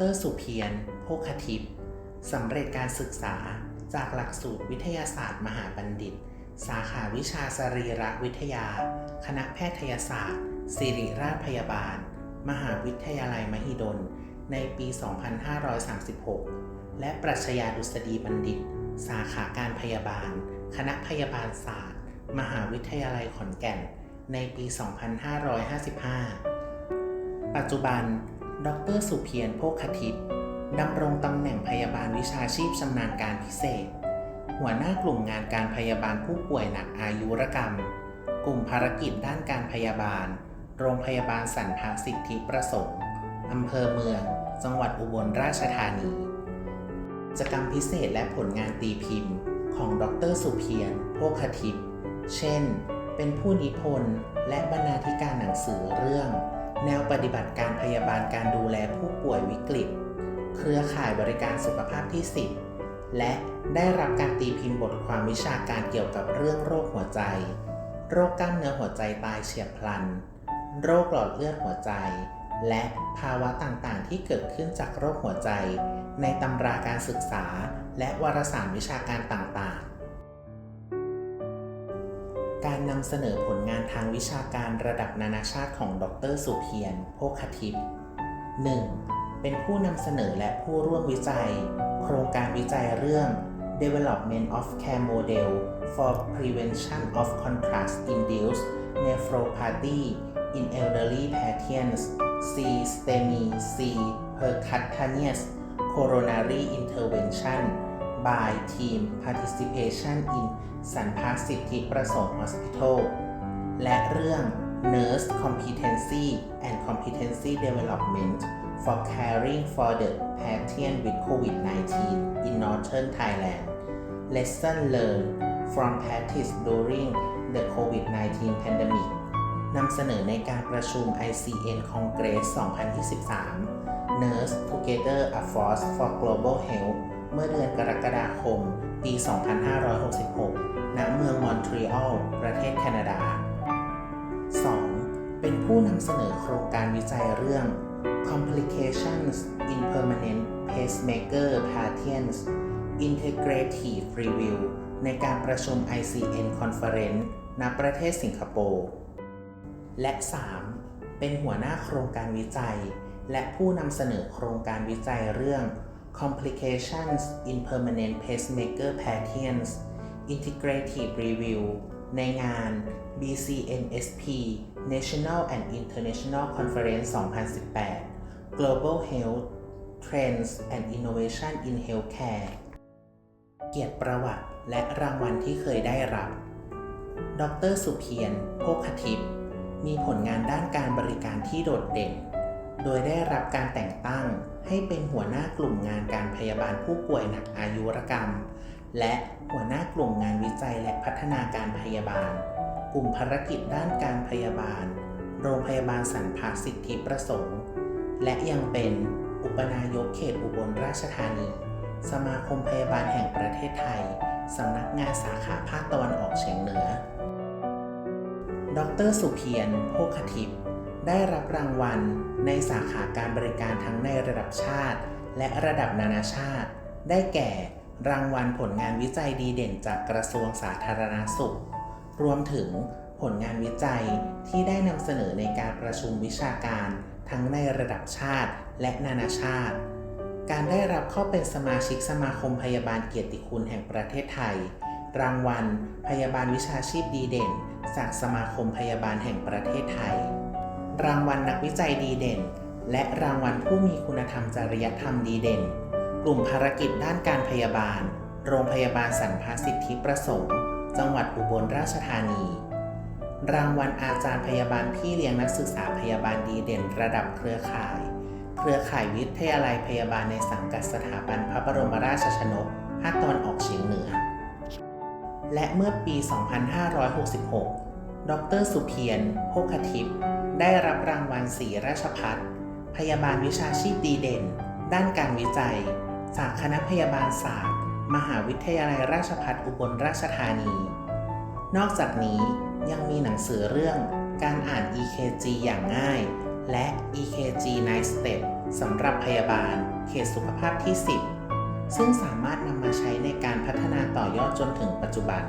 รสุเพียรโภคทิพย์สำเร็จการศึกษาจากหลักสูตรวิทยาศาสตร์ มหาบัณฑิต สาขาวิชาสรีรวิทยา คณะแพทยศาสตร์ ศิริราชพยาบาล มหาวิทยาลัยมหิดล ในปี 2536 และปรัชญาดุษฎีบัณฑิต สาขาการพยาบาล คณะพยาบาลศาสตร์ มหาวิทยาลัยขอนแก่น ในปี 2555 ปัจจุบัน ดรสุเพียรโภคทิพย์ดำรงตำแหน่งพยาบาลวิชาชีพชำนาญการพิเศษ หัวหน้ากลุ่มงานการพยาบาลผู้ป่วยหนักอายุรกรรม กลุ่มภารกิจด้านการพยาบาล โรงพยาบาลสันพสิทธิประสงค์อำเภอเมือง จังหวัดอุบลราชธานีจกรรมพิเศษและผลงานตีพิมพ์ ของดรสุเพียรโภคทิพย์เช่น เป็นผู้นิพนธ์และบรรณาธิการหนังสือเรื่อง แนวปฏิบัติการพยาบาลการดูแลผู้ป่วยวิกฤต เครือข่ายบริการสุขภาพที่ 10 และได้รับการตีพิมพ์บทความวิชาการเกี่ยวกับเรื่องโรคหัวใจ โรคกล้ามเนื้อหัวใจตายเฉียบพลัน โรคหลอดเลือดหัวใจ และภาวะต่างๆ ที่เกิดขึ้นจากโรคหัวใจ ในตำราการศึกษา และวารสารวิชาการต่างๆ การนำเสนอผลงานทางวิชาการระดับนานาชาติของดรสุเพียรโภคทิพย์ 1. เป็นผู้นำเสนอและผู้ร่วมวิจัย โครงการวิจัยเรื่อง Development of Care Model for Prevention of Contrast-Induced Nephropathy in Elderly Patients C. STEMI C. Percutaneous Coronary Intervention by Team Participation in สันพักสิทธิประสงค์ Hospital และเรื่อง Nurse Competency and Competency Development for Caring for the Patient with COVID-19 in Northern Thailand Lesson Learned from Practice During the COVID-19 Pandemic นำเสนอในการประชุม ICN Congress 2023 Nurse Together a Force for Global Health เมื่อเดือนกรกฎาคม ปี 2566 ณ เมืองมอนทรีออล ประเทศแคนาดา 2. เป็นผู้นำเสนอโครงการวิจัยเรื่อง Complications in Permanent Pacemaker Patients Integrative Review ในการประชุม ICN Conference ณ ประเทศสิงคโปร์ และ 3. เป็นหัวหน้าโครงการวิจัย และผู้นำเสนอโครงการวิจัยเรื่อง Complications in Permanent Pacemaker Patients Integrative Review ในงาน BCNSP National and International Conference 2018 Global Health Trends and Innovation in Healthcare เกียรติประวัติและรางวัลที่เคยได้รับ ดรสุเพียรโภคทิพย์มีผลงานด้านการบริการที่โดดเด่น โดยได้รับการแต่งตั้งให้เป็นหัวหน้ากลุ่มงานการพยาบาลผู้ป่วยหนักอายุรกรรม และหัวหน้ากลุ่มงานวิจัยและพัฒนาการพยาบาล กลุ่มภารกิจด้านการพยาบาล โรงพยาบาลสันพาสิทธิประสงค์ และยังเป็นอุปนายกเขตอุบลราชธานี สมาคมพยาบาลแห่งประเทศไทย สำนักงานสาขาภาคตะวันออกเฉียงเหนือ ดร สุเพียรโภคทิพย์ ได้รับรางวัลในสาขาการบริการทั้งในระดับชาติ และระดับนานาชาติ ได้แก่ รางวัลผลงานวิจัยดีเด่นจากกระทรวงสาธารณสุข รวมถึงผลงานวิจัยที่ได้นำเสนอในการประชุมวิชาการทั้งในระดับชาติและนานาชาติ การได้รับเข้าเป็นสมาชิกสมาคมพยาบาลเกียรติคุณแห่งประเทศไทย รางวัล พยาบาลวิชาชีพดีเด่น จากสมาคมพยาบาลแห่งประเทศไทย รางวัลนักวิจัยดีเด่น และรางวัลผู้มีคุณธรรมจริยธรรมดีเด่น กลุ่มภารกิจด้านการพยาบาล โรงพยาบาลสันพสิทธิประสงค์ จังหวัดอุบลราชธานี รางวัลอาจารย์พยาบาลพี่เลี้ยงนักศึกษาพยาบาลดีเด่น ระดับเครือข่าย เครือข่ายวิทยาลัยพยาบาลในสังกัดสถาบันพระบรมราชชนกภาคตะวันออกเฉียงเหนือ และเมื่อปี 2566 ดรสุเพียรโภคทิพย์ได้รับรางวัลศรีราชพัฒพยาบาลวิชาชีพดีเด่น ด้านการวิจัย จากคณะพยาบาลศาสตร์ มหาวิทยาลัยราชภัฏอุบลราชธานี นอกจากนี้ยังมีหนังสือเรื่องการอ่าน EKG อย่างง่าย และ EKG Night Step สำหรับพยาบาลเขตสุขภาพที่ 10 ซึ่งสามารถนำมาใช้ในการพัฒนาต่อยอดจนถึงปัจจุบัน